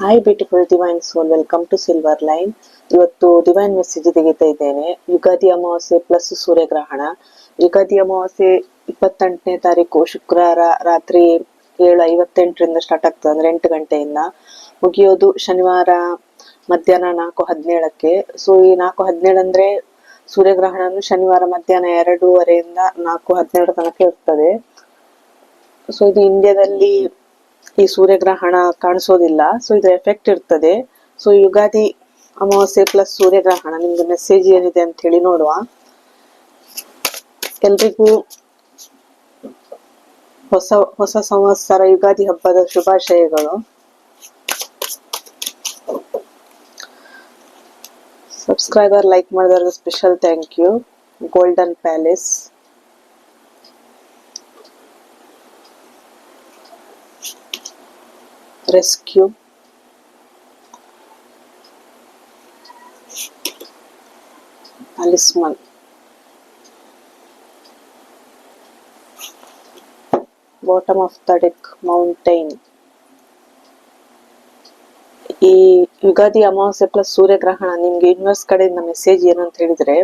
Hi beautiful divine soul welcome to silver line ಇವತ್ತು divine message ತೆಗಿತಾ ಇದ್ದೇನೆ. ಯುಗಾದಿ ಅಮಾವಾಸ್ಯೆ ಪ್ಲಸ್ ಸೂರ್ಯಗ್ರಹಣ ಯುಗಾದಿ ಅಮಾವಾಸ್ಯೆ ಇಪ್ಪತ್ತೆಂಟನೇ ತಾರೀಕು ಶುಕ್ರವಾರ ರಾತ್ರಿ ಏಳು ಐವತ್ತೆಂಟರಿಂದ ಸ್ಟಾರ್ಟ್ ಆಗ್ತದೆ, ಅಂದ್ರೆ ಎಂಟು ಗಂಟೆಯಿಂದ. ಮುಗಿಯೋದು ಶನಿವಾರ ಮಧ್ಯಾಹ್ನ ನಾಲ್ಕು ಹದಿನೇಳಕ್ಕೆ. ಸೊ ಈ ನಾಲ್ಕು ಹದಿನೇಳು ಅಂದ್ರೆ ಸೂರ್ಯಗ್ರಹಣನು ಶನಿವಾರ ಮಧ್ಯಾಹ್ನ ಎರಡೂವರೆಯಿಂದ ನಾಲ್ಕು ಹದಿನೇಳು ತನಕ ಇರ್ತದೆ. ಸೊ ಇದು ಇಂಡಿಯಾದಲ್ಲಿ ಈ ಸೂರ್ಯಗ್ರಹಣ ಕಾಣಿಸೋದಿಲ್ಲ. ಸೊ ಇದರ ಎಫೆಕ್ಟ್ ಇರ್ತದೆ. ಸೊ ಯುಗಾದಿ ಅಮಾವಾಸ್ಯೆ ಪ್ಲಸ್ ಸೂರ್ಯಗ್ರಹಣ ನಿಮ್ಗೆ ಮೆಸೇಜ್ ಏನಿದೆ ಅಂತ ಹೇಳಿ ನೋಡುವ. ಎಲ್ರಿಗೂ ಹೊಸ ಹೊಸ ಸಂವತ್ಸರ, ಯುಗಾದಿ ಹಬ್ಬದ ಶುಭಾಶಯಗಳು. Subscriber like ಮಾಡಿದವ್ರಿಗೆ special thank you golden palace rescue. Talisman. Bottom of the deck, mountain. ಈ ಯುಗಾದಿ ಅಮಾವಾಸ್ಯೆ ಪ್ಲಸ್ ಸೂರ್ಯಗ್ರಹಣ, ನಿಮ್ಗೆ ಯೂನಿವರ್ಸ್ ಕಡೆಯಿಂದ ಮೆಸೇಜ್ ಏನು ಅಂತ ಹೇಳಿದ್ರೆ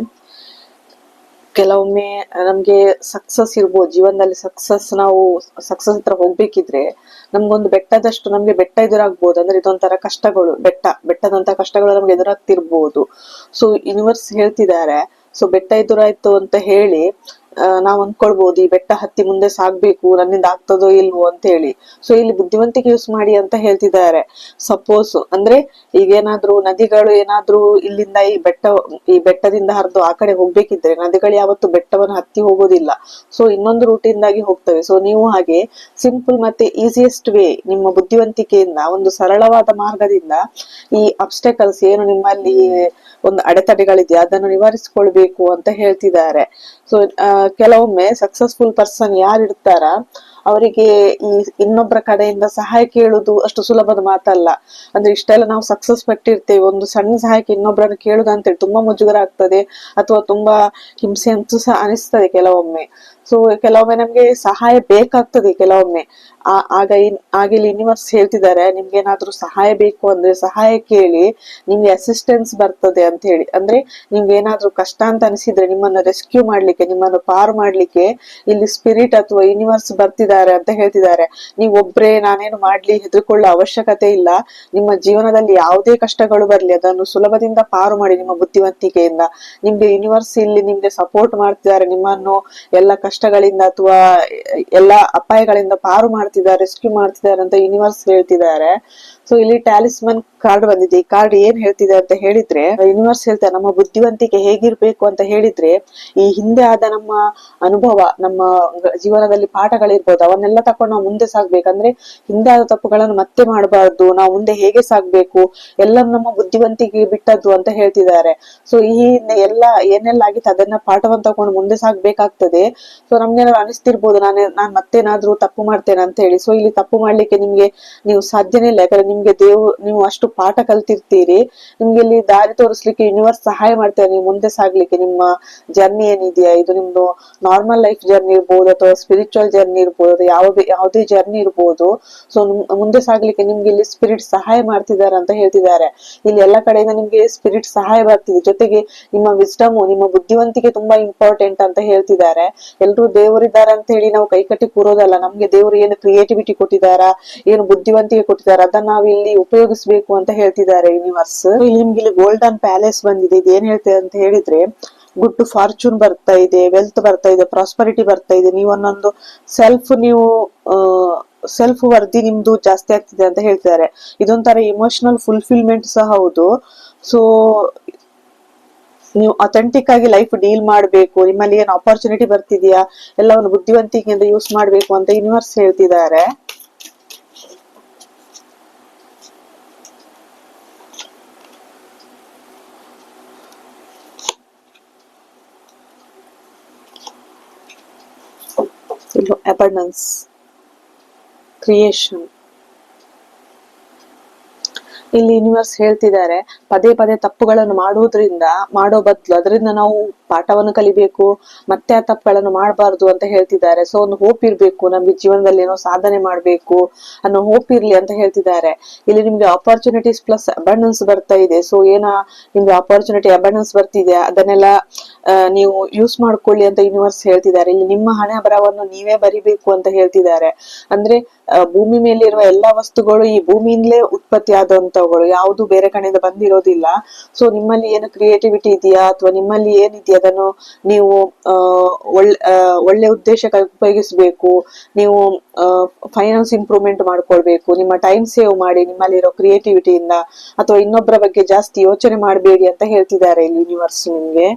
ಕೆಲವೊಮ್ಮೆ ನಮ್ಗೆ ಸಕ್ಸಸ್ ಇರ್ಬೋದು, ಜೀವನದಲ್ಲಿ ಸಕ್ಸಸ್ ನಾವು ಸಕ್ಸಸ್ ಹತ್ರ ಹೋಗ್ಬೇಕಿದ್ರೆ, ನಮ್ಗೊಂದು ಬೆಟ್ಟದಷ್ಟು ನಮ್ಗೆ ಬೆಟ್ಟ ಎದುರಾಗ್ಬೋದು. ಅಂದ್ರೆ ಇದೊಂಥರ ಕಷ್ಟಗಳು, ಬೆಟ್ಟ ಬೆಟ್ಟದಂತ ಕಷ್ಟಗಳು ನಮ್ಗೆ ಎದುರಾಗ್ತಿರ್ಬೋದು. ಸೊ ಯೂನಿವರ್ಸ್ ಹೇಳ್ತಿದ್ದಾರೆ. ಸೊ ಬೆಟ್ಟ ಎದುರಾಯ್ತು ಅಂತ ಹೇಳಿ ನಾವ್ ಅನ್ಕೊಳ್ಬಹುದು ಈ ಬೆಟ್ಟ ಹತ್ತಿ ಮುಂದೆ ಸಾಗ್ಬೇಕು, ನನ್ನಿಂದ ಆಗ್ತದೋ ಇಲ್ವೋ ಅಂತ ಹೇಳಿ ಸೊ ಇಲ್ಲಿ ಬುದ್ಧಿವಂತಿಕೆ ಯೂಸ್ ಮಾಡಿ ಅಂತ ಹೇಳ್ತಿದ್ದಾರೆ. ಸಪೋಸ್ ಅಂದ್ರೆ ಈಗ ಏನಾದ್ರೂ ನದಿಗಳು ಏನಾದ್ರೂ ಇಲ್ಲಿಂದ ಈ ಬೆಟ್ಟ, ಈ ಬೆಟ್ಟದಿಂದ ಹರಿದು ಆ ಕಡೆ ಹೋಗ್ಬೇಕಿದ್ರೆ, ನದಿಗಳು ಯಾವತ್ತು ಬೆಟ್ಟವನ್ನು ಹತ್ತಿ ಹೋಗೋದಿಲ್ಲ. ಸೊ ಇನ್ನೊಂದು ರೂಟಿಂದಾಗಿ ಹೋಗ್ತವೆ. ಸೊ ನೀವು ಹಾಗೆ ಸಿಂಪಲ್ ಮತ್ತೆ ಈಸಿಯೆಸ್ಟ್ ವೇ ನಿಮ್ಮ ಬುದ್ಧಿವಂತಿಕೆಯಿಂದ, ಒಂದು ಸರಳವಾದ ಮಾರ್ಗದಿಂದ ಈ ಅಬ್ಸ್ಟೆಕಲ್ಸ್ ಏನು ನಿಮ್ಮಲ್ಲಿ ಒಂದು ಅಡೆತಡೆಗಳಿದೆ, ಅದನ್ನು ನಿವಾರಿಸಿಕೊಳ್ಬೇಕು ಅಂತ ಹೇಳ್ತಿದ್ದಾರೆ. ಸೊ ಕೆಲವೊಮ್ಮೆ ಸಕ್ಸಸ್ಫುಲ್ ಪರ್ಸನ್ ಯಾರು ಇರ್ತಾರ ಅವರಿಗೆ ಈ ಇನ್ನೊಬ್ಬರ ಕಡೆಯಿಂದ ಸಹಾಯ ಕೇಳುದು ಅಷ್ಟು ಸುಲಭದ ಮಾತಲ್ಲ. ಅಂದ್ರೆ ಇಷ್ಟೆಲ್ಲ ನಾವು ಸಕ್ಸಸ್ ಪಟ್ಟಿರ್ತೇವೆ, ಒಂದು ಸಣ್ಣ ಸಹಾಯಕ್ಕೆ ಇನ್ನೊಬ್ಬರನ್ನು ಕೇಳುದು ಅಂತೇಳಿ ತುಂಬಾ ಮುಜುಗರ ಆಗ್ತದೆ ಅಥವಾ ತುಂಬಾ ಹಿಂಸೆ ಅಂತೂ ಸಹ ಅನಿಸ್ತದೆ ಕೆಲವೊಮ್ಮೆ. ಸೊ ಕೆಲವೊಮ್ಮೆ ನಮ್ಗೆ ಸಹಾಯ ಬೇಕಾಗ್ತದೆ ಕೆಲವೊಮ್ಮೆ. ಆಗ ಇನ್- ಆಗ ಇಲ್ಲಿ ಯೂನಿವರ್ಸ್ ಹೇಳ್ತಿದ್ದಾರೆ ನಿಮ್ಗೆ ಏನಾದ್ರೂ ಸಹಾಯ ಬೇಕು ಅಂದ್ರೆ ಸಹಾಯ ಕೇಳಿ, ನಿಮ್ಗೆ ಅಸಿಸ್ಟೆನ್ಸ್ ಬರ್ತದೆ ಅಂತ ಹೇಳಿ. ಅಂದ್ರೆ ನಿಮ್ಗೆ ಏನಾದ್ರೂ ಕಷ್ಟ ಅಂತ ಅನಿಸಿದ್ರೆ ನಿಮ್ಮನ್ನ ರೆಸ್ಕ್ಯೂ ಮಾಡ್ಲಿಕ್ಕೆ, ನಿಮ್ಮನ್ನು ಪಾರು ಮಾಡ್ಲಿಕ್ಕೆ ಇಲ್ಲಿ ಸ್ಪಿರಿಟ್ ಅಥವಾ ಯೂನಿವರ್ಸ್ ಬರ್ತಿದ್ದಾರೆ ಅಂತ ಹೇಳ್ತಿದ್ದಾರೆ. ನೀವು ಒಬ್ರೇ ನಾನೇನು ಮಾಡ್ಲಿ, ಹೆದರ್ಕೊಳ್ಳೋ ಅವಶ್ಯಕತೆ ಇಲ್ಲ. ನಿಮ್ಮ ಜೀವನದಲ್ಲಿ ಯಾವುದೇ ಕಷ್ಟಗಳು ಬರ್ಲಿ, ಅದನ್ನು ಸುಲಭದಿಂದ ಪಾರು ಮಾಡಿ ನಿಮ್ಮ ಬುದ್ಧಿವಂತಿಕೆಯಿಂದ. ನಿಮ್ಗೆ ಯೂನಿವರ್ಸ್ ಇಲ್ಲಿ ನಿಮ್ಗೆ ಸಪೋರ್ಟ್ ಮಾಡ್ತಿದ್ದಾರೆ, ನಿಮ್ಮನ್ನು ಎಲ್ಲ ಕಷ್ಟಗಳಿಂದ ಅಥವಾ ಎಲ್ಲ ಅಪಾಯಗಳಿಂದ ಪಾರು ಮಾಡ್ತಿದ್ದಾರೆ ರೆಸ್ಕ್ಯೂ ಮಾಡ್ತಿದ್ದಾರೆ ಅಂತ ಯೂನಿವರ್ಸ್ ಹೇಳ್ತಿದ್ದಾರೆ. ಸೊ ಇಲ್ಲಿ ಟ್ಯಾಲಿಸ್ಮನ್ ಕಾರ್ಡ್ ಬಂದಿದೆ. ಈ ಕಾರ್ಡ್ ಏನ್ ಹೇಳ್ತಿದೆ ಅಂತ ಹೇಳಿದ್ರೆ ಯೂನಿವರ್ಸ್ ಹೇಳ್ತಾರೆ ನಮ್ಮ ಬುದ್ಧಿವಂತಿಕೆ ಹೇಗಿರ್ಬೇಕು ಅಂತ ಹೇಳಿದ್ರೆ, ಈ ಹಿಂದೆ ಆದ ನಮ್ಮ ಅನುಭವ, ನಮ್ಮ ಜೀವನದಲ್ಲಿ ಪಾಠಗಳಿರ್ಬೋದು ಅವನ್ನೆಲ್ಲ ತಕೊಂಡು ನಾವು ಮುಂದೆ ಸಾಗ್ಬೇಕಂದ್ರೆ ಹಿಂದೆ ಆದ ತಪ್ಪುಗಳನ್ನು ಮತ್ತೆ ಮಾಡಬಾರ್ದು. ನಾವು ಮುಂದೆ ಹೇಗೆ ಸಾಗ್ಬೇಕು? ಎಲ್ಲ ನಮ್ಮ ಬುದ್ಧಿವಂತಿಕೆ ಬಿಟ್ಟದ್ದು ಅಂತ ಹೇಳ್ತಿದ್ದಾರೆ. ಸೊ ಈ ಎಲ್ಲ ಏನೆಲ್ಲ ಆಗಿತ್ತು ಅದನ್ನ ಪಾಠವನ್ನು ತಕೊಂಡು ಮುಂದೆ ಸಾಗ್ಬೇಕಾಗ್ತದೆ. ಸೊ ನಮ್ಗೇನಾದ್ರು ಅನಿಸ್ತಿರ್ಬೋದು, ನಾನು, ನಾನ್ ಮತ್ತೇನಾದ್ರೂ ತಪ್ಪು ಮಾಡ್ತೇನೆ ಅಂತ ಹೇಳಿ. ಸೊ ಇಲ್ಲಿ ತಪ್ಪು ಮಾಡ್ಲಿಕ್ಕೆ ನಿಮ್ಗೆ ನೀವು ಸಾಧ್ಯನೇ ಇಲ್ಲ. ಯಾಕಂದ್ರೆ ನಿಮ್ಗೆ ದೇವ್, ನೀವು ಅಷ್ಟು ಪಾಠ ಕಲ್ತಿರ್ತೀರಿ. ನಿಮ್ಗೆ ಇಲ್ಲಿ ದಾರಿ ತೋರಿಸ್ಲಿಕ್ಕೆ ಯೂನಿವರ್ಸ್ ಸಹಾಯ ಮಾಡ್ತಾರೆ ನೀವು ಮುಂದೆ ಸಾಗ್ಲಿಕ್ಕೆ. ನಿಮ್ಮ ಜರ್ನಿ ಏನಿದೆಯಾ? ಇದು ನಿಮ್ದು ನಾರ್ಮಲ್ ಲೈಫ್ ಜರ್ನಿ ಇರ್ಬೋದು ಅಥವಾ ಸ್ಪಿರಿಚುವಲ್ ಜರ್ನಿ ಇರ್ಬೋದು. ಅಥವಾ ಯಾವುದೇ ಯಾವುದೇ ಜರ್ನಿ ಇರ್ಬೋದು. ಸೊ ಮುಂದೆ ಸಾಗ್ಲಿಕ್ಕೆ ನಿಮ್ಗೆ ಇಲ್ಲಿ ಸ್ಪಿರಿಟ್ ಸಹಾಯ ಮಾಡ್ತಿದ್ದಾರೆ ಅಂತ ಹೇಳ್ತಿದ್ದಾರೆ. ಇಲ್ಲಿ ಎಲ್ಲ ಕಡೆಯಿಂದ ನಿಮ್ಗೆ ಸ್ಪಿರಿಟ್ ಸಹಾಯ ಬರ್ತಿದೆ ಜೊತೆಗೆ ನಿಮ್ಮ ವಿಸ್ಟಮ್ ನಿಮ್ಮ ಬುದ್ಧಿವಂತಿಕೆ ತುಂಬಾ ಇಂಪಾರ್ಟೆಂಟ್ ಅಂತ ಹೇಳ್ತಿದ್ದಾರೆ. ಎಲ್ರು ದೇವರಿದ್ದಾರೆ ಅಂತ ಹೇಳಿ ನಾವು ಕೈಕಟ್ಟಿ ಕೂರೋದಲ್ಲ, ನಮ್ಗೆ ದೇವರು ಏನು ಕ್ರಿಯೇಟಿವಿಟಿ ಕೊಟ್ಟಿದಾರಾ ಏನು ಬುದ್ಧಿವಂತಿಕೆ ಕೊಟ್ಟಿದ್ದಾರೆ, ಅದನ್ನ ನಾವು ಇಲ್ಲಿ ಉಪಯೋಗಿಸ್ಬೇಕು ಅಂತ ಹೇಳ್ತಿದ್ದಾರೆ ಯೂನಿವರ್ಸ್ ಇಲ್ಲಿ ನಿಮ್ಗೆ ಇಲ್ಲಿ ಗೋಲ್ಡನ್ ಪ್ಯಾಲೇಸ್ ಬಂದಿದೆ. ಇದು ಏನ್ ಹೇಳ್ತೇವೆ ಅಂತ ಹೇಳಿದ್ರೆ ಗುಡ್ ಫಾರ್ಚೂನ್ ಬರ್ತಾ ಇದೆ, ವೆಲ್ತ್ ಬರ್ತಾ ಇದೆ, ಪ್ರಾಸ್ಪರಿಟಿ ಬರ್ತಾ ಇದೆ. ನೀವು ಒಂದೊಂದು ಸೆಲ್ಫ್ ನೀವು ಸೆಲ್ಫ್ ವರ್ದಿ ನಿಮ್ದು ಜಾಸ್ತಿ ಆಗ್ತಿದೆ ಅಂತ ಹೇಳ್ತಿದ್ದಾರೆ. ಇದೊಂಥರ ಇಮೋಷನಲ್ ಫುಲ್ಫಿಲ್ಮೆಂಟ್ ಸಹ ಹೌದು. ಸೊ ನೀವು ಅಥೆಂಟಿಕ್ ಆಗಿ ಲೈಫ್ ಡೀಲ್ ಮಾಡಬೇಕು, ನಿಮ್ಮಲ್ಲಿ ಏನು ಆಪರ್ಚುನಿಟಿ ಬರ್ತಿದೆಯಾ ಎಲ್ಲವನ್ನು ಬುದ್ಧಿವಂತಿಕೆಯಿಂದ ಯೂಸ್ ಮಾಡಬೇಕು ಅಂತ ಯೂನಿವರ್ಸ್ ಹೇಳ್ತಿದ್ದಾರೆ. ಇದು abundance, ಕ್ರಿಯೇಷನ್ ಇಲ್ಲಿ ಯೂನಿವರ್ಸ್ ಹೇಳ್ತಿದ್ದಾರೆ ಪದೇ ಪದೇ ತಪ್ಪುಗಳನ್ನು ಮಾಡುವುದರಿಂದ ಮಾಡೋ ಬದಲು ಅದರಿಂದ ನಾವು ಪಾಠವನ್ನು ಕಲಿಬೇಕು, ಮತ್ತೆ ಆ ತಪ್ಪುಗಳನ್ನು ಮಾಡಬಾರ್ದು ಅಂತ ಹೇಳ್ತಿದ್ದಾರೆ. ಸೊ ಒಂದು ಹೋಪ್ ಇರಬೇಕು, ನಮ್ಗೆ ಜೀವನದಲ್ಲಿ ಏನೋ ಸಾಧನೆ ಮಾಡ್ಬೇಕು ಅನ್ನೋ ಹೋಪ್ ಇರಲಿ ಅಂತ ಹೇಳ್ತಿದ್ದಾರೆ. ಇಲ್ಲಿ ನಿಮ್ಗೆ ಆಪರ್ಚುನಿಟೀಸ್ ಪ್ಲಸ್ ಅಬಂಡೆನ್ಸ್ ಬರ್ತಾ ಇದೆ. ಸೊ ಏನ ನಿಮ್ಗೆ ಆಪರ್ಚುನಿಟಿ ಅಬಂಡೆನ್ಸ್ ಬರ್ತಿದೆ. ಅದನ್ನೆಲ್ಲ ನೀವು ಯೂಸ್ ಮಾಡ್ಕೊಳ್ಳಿ ಅಂತ ಯೂನಿವರ್ಸ್ ಹೇಳ್ತಿದ್ದಾರೆ. ಇಲ್ಲಿ ನಿಮ್ಮ ಹಣೆ ಬರವನ್ನು ನೀವೇ ಬರಿಬೇಕು ಅಂತ ಹೇಳ್ತಿದ್ದಾರೆ. ಅಂದ್ರೆ ಭೂಮಿ ಮೇಲೆ ಇರುವ ಎಲ್ಲಾ ವಸ್ತುಗಳು ಈ ಭೂಮಿಯಿಂದಲೇ ಉತ್ಪತ್ತಿ ಆದಂತವುಗಳು ಯಾವುದು ಬೇರೆ ಕಡೆಯಿಂದ ಬಂದಿರೋದಿಲ್ಲ. ಸೊ ನಿಮ್ಮಲ್ಲಿ ಏನು ಕ್ರಿಯೇಟಿವಿಟಿ ಇದೆಯಾ ಅಥವಾ ನಿಮ್ಮಲ್ಲಿ ಏನಿದೆಯಾ ಅದನ್ನು ನೀವು ಒಳ್ಳೆ ಒಳ್ಳೆ ಉದ್ದೇಶಕ್ಕಾಗಿ ಉಪಯೋಗಿಸಬೇಕು. ನೀವು ಫೈನಾನ್ಸ್ ಇಂಪ್ರೂವ್ಮೆಂಟ್ ಮಾಡ್ಕೊಳ್ಬೇಕು. ನಿಮ್ಮ ಟೈಮ್ ಸೇವ್ ಮಾಡಿ ನಿಮ್ಮಲ್ಲಿರೋ ಕ್ರಿಯೇಟಿವಿಟಿಯಿಂದ ಅಥವಾ ಇನ್ನೊಬ್ಬರ ಬಗ್ಗೆ ಜಾಸ್ತಿ ಯೋಚನೆ ಮಾಡಬೇಡಿ ಅಂತ ಹೇಳ್ತಿದ್ದಾರೆ ಇಲ್ಲಿ ಯೂನಿವರ್ಸ್ ನಿಮ್ಗೆ.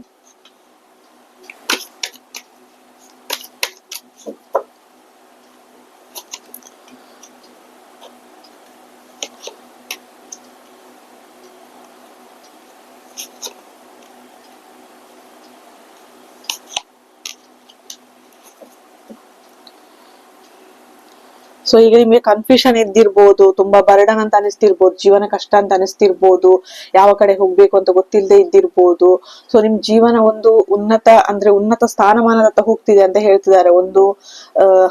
ಸೊ ಈಗ ನಿಮ್ಗೆ ಕನ್ಫ್ಯೂಷನ್ ಇದ್ದಿರ್ಬೋದು, ತುಂಬಾ ಬರ್ಡನ್ ಅಂತ ಅನಿಸ್ತಿರ್ಬೋದು, ಜೀವನ ಕಷ್ಟ ಅಂತ ಅನಿಸ್ತಿರ್ಬೋದು, ಯಾವ ಕಡೆ ಹೋಗ್ಬೇಕು ಅಂತ ಗೊತ್ತಿಲ್ಲದೆ ಇದ್ದಿರ್ಬೋದು. ಸೊ ನಿಮ್ ಜೀವನ ಒಂದು ಉನ್ನತ ಅಂದ್ರೆ ಉನ್ನತ ಸ್ಥಾನಮಾನದತ್ತ ಹೋಗ್ತಿದೆ ಅಂತ ಹೇಳ್ತಿದ್ದಾರೆ. ಒಂದು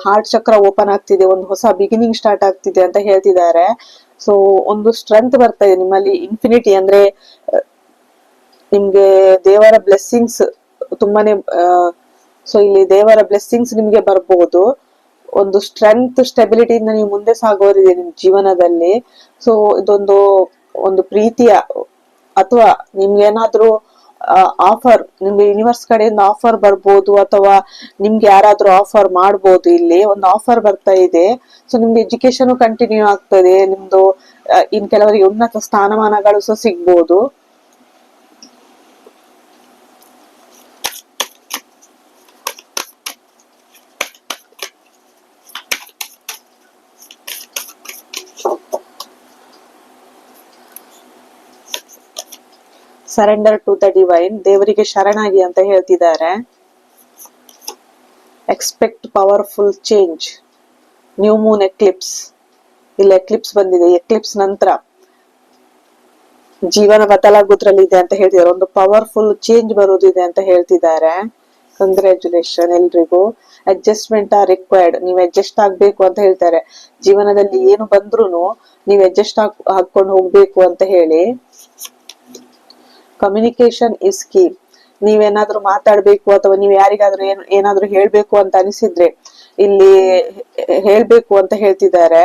ಹಾರ್ಟ್ ಚಕ್ರ ಓಪನ್ ಆಗ್ತಿದೆ, ಒಂದು ಹೊಸ ಬಿಗಿನಿಂಗ್ ಸ್ಟಾರ್ಟ್ ಆಗ್ತಿದೆ ಅಂತ ಹೇಳ್ತಿದ್ದಾರೆ. ಸೊ ಒಂದು ಸ್ಟ್ರೆಂತ್ ಬರ್ತಾ ಇದೆ ನಿಮ್ಮಲ್ಲಿ ಇನ್ಫಿನಿಟಿ ಅಂದ್ರೆ ನಿಮ್ಗೆ ದೇವರ ಬ್ಲೆಸ್ಸಿಂಗ್ಸ್ ತುಂಬಾನೇ ಸೊ ಇಲ್ಲಿ ದೇವರ ಬ್ಲೆಸ್ಸಿಂಗ್ಸ್ ನಿಮ್ಗೆ ಬರ್ಬಹುದು ಒಂದು ಸ್ಟ್ರೆಂತ್ ಸ್ಟೆಬಿಲಿಟಿಯಿಂದ ನೀವು ಮುಂದೆ ಸಾಗೋರಿದೆ ನಿಮ್ ಜೀವನದಲ್ಲಿ. ಸೊ ಇದೊಂದು ಒಂದು ಪ್ರೀತಿಯ ಅಥವಾ ನಿಮ್ಗೆ ಏನಾದ್ರೂ ಆಫರ್ ನಿಮ್ಗೆ ಯೂನಿವರ್ಸ್ ಕಡೆಯಿಂದ ಆಫರ್ ಬರ್ಬೋದು ಅಥವಾ ನಿಮ್ಗೆ ಯಾರಾದ್ರೂ ಆಫರ್ ಮಾಡ್ಬೋದು ಇಲ್ಲಿ. ಒಂದು ಆಫರ್ ಬರ್ತಾ ಇದೆ. ಸೊ ನಿಮ್ಗೆ ಎಜುಕೇಶನ್ ಕಂಟಿನ್ಯೂ ಆಗ್ತದೆ. ನಿಮ್ದು ಇನ್ ಕೆಲವರಿಗೆ ಉನ್ನತ ಸ್ಥಾನಮಾನಗಳು ಸಹ ಸಿಗ್ಬೋದು. ಸರೆಂಡರ್ ಟು ದ ಡಿವೈನ್ ದೇವರಿಗೆ ಶರಣಾಗಿ ಅಂತ ಹೇಳ್ತಿದ್ದಾರೆ. Expect powerful change new moon eclipse ಇಲ್ಲಿ ಎಕ್ಲಿಪ್ಸ್ ಬಂದಿದೆ. ಎಕ್ಲಿಪ್ಸ್ ನಂತರ ಜೀವನ ಬದಲಾಗೋದ್ರಲ್ಲಿ ಇದೆ ಅಂತ ಹೇಳ್ತಿದ್ದಾರೆ. ಒಂದು ಪವರ್ಫುಲ್ ಚೇಂಜ್ ಬರೋದಿದೆ ಅಂತ ಹೇಳ್ತಿದ್ದಾರೆ. ಕಂಗ್ರ್ಯಾಚುಲೇಷನ್ ಎಲ್ರಿಗೂ. ಅಡ್ಜಸ್ಟ್ಮೆಂಟ್ ಆರ್ ರಿಕ್ವೈರ್ಡ್ ನೀವು ಅಡ್ಜಸ್ಟ್ ಆಗ್ಬೇಕು ಅಂತ ಹೇಳ್ತಾರೆ. ಜೀವನದಲ್ಲಿ ಏನು ಬಂದ್ರು ನೀವು ಅಡ್ಜಸ್ಟ್ ಹಾಕ್ ಹಾಕೊಂಡು ಹೋಗ್ಬೇಕು ಅಂತ ಹೇಳಿ. ಕಮ್ಯುನಿಕೇಶನ್ ಇಸ್ ಕೀ ನೀವೇನಾದ್ರೂ ಮಾತಾಡ್ಬೇಕು ಅಥವಾ ನೀವು ಯಾರಿಗಾದ್ರೂ ಏನ್, ಏನಾದ್ರೂ ಹೇಳ್ಬೇಕು ಅಂತ ಅನಿಸಿದ್ರೆ ಇಲ್ಲಿ ಹೇಳ್ಬೇಕು ಅಂತ ಹೇಳ್ತಿದ್ದಾರೆ.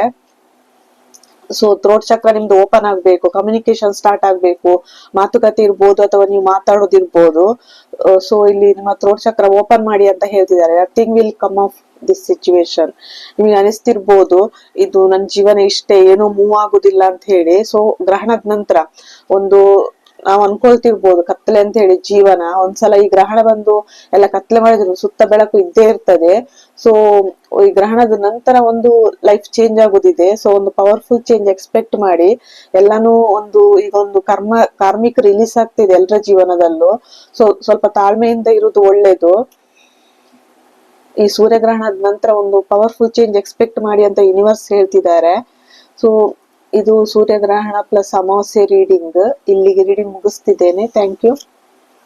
ಸೊ ಥ್ರೋಟ್ ಚಕ್ರ ನಿಮ್ದು ಓಪನ್ ಆಗ್ಬೇಕು ಕಮ್ಯುನಿಕೇಶನ್ ಸ್ಟಾರ್ಟ್ ಆಗ್ಬೇಕು, ಮಾತುಕತೆ ಇರ್ಬೋದು ಅಥವಾ ನೀವು ಮಾತಾಡೋದಿರ್ಬೋದು. ಸೊ ಇಲ್ಲಿ ನಿಮ್ಮ ಥ್ರೋಟ್ ಚಕ್ರ ಓಪನ್ ಮಾಡಿ ಅಂತ ಹೇಳ್ತಿದ್ದಾರೆ. Nothing will come of this situation ನಿಮ್ಗೆ ಅನಿಸ್ತಿರ್ಬೋದು, ಇದು ನನ್ನ ಜೀವನ ಇಷ್ಟೇ, ಏನೂ ಮೂವ್ ಆಗುದಿಲ್ಲ ಅಂತ ಹೇಳಿ. ಸೊ ಗ್ರಹಣದ ನಂತರ ಒಂದು ನಾವು ಅನ್ಕೊಳ್ತಿರ್ಬೋದು, ಕತ್ತಲೆ ಅಂತ ಹೇಳಿ ಜೀವನ. ಒಂದ್ಸಲ ಈ ಗ್ರಹಣ ಬಂದು ಎಲ್ಲ ಕತ್ತಲೆ ಮಾಡಿದ್ರು, ಸುತ್ತ ಬೆಳಕು ಇದ್ದೇ ಇರ್ತದೆ. ಸೊ ಈ ಗ್ರಹಣದ ನಂತರ ಒಂದು ಲೈಫ್ ಚೇಂಜ್ ಆಗುದಿದೆ. ಸೊ ಒಂದು ಪವರ್ಫುಲ್ ಚೇಂಜ್ ಎಕ್ಸ್ಪೆಕ್ಟ್ ಮಾಡಿ ಎಲ್ಲಾನು ಒಂದು, ಈಗ ಒಂದು ಕರ್ಮ ಕಾರ್ಮಿಕ ರಿಲೀಸ್ ಆಗ್ತಿದೆ ಎಲ್ಲರ ಜೀವನದಲ್ಲೂ. ಸೊ ಸ್ವಲ್ಪ ತಾಳ್ಮೆಯಿಂದ ಇರೋದು ಒಳ್ಳೇದು. ಈ ಸೂರ್ಯಗ್ರಹಣದ ನಂತರ ಒಂದು ಪವರ್ಫುಲ್ ಚೇಂಜ್ ಎಕ್ಸ್ಪೆಕ್ಟ್ ಮಾಡಿ ಅಂತ ಯೂನಿವರ್ಸ್ ಹೇಳ್ತಿದ್ದಾರೆ. ಸೊ ಇದು ಸೂರ್ಯಗ್ರಹಣ ಪ್ಲಸ್ ಅಮಾವಾಸ್ಯೆ ರೀಡಿಂಗ್ ಇಲ್ಲಿಗೆ ರೀಡಿಂಗ್ ಮುಗಿಸ್ತಿದ್ದೇನೆ. Thank you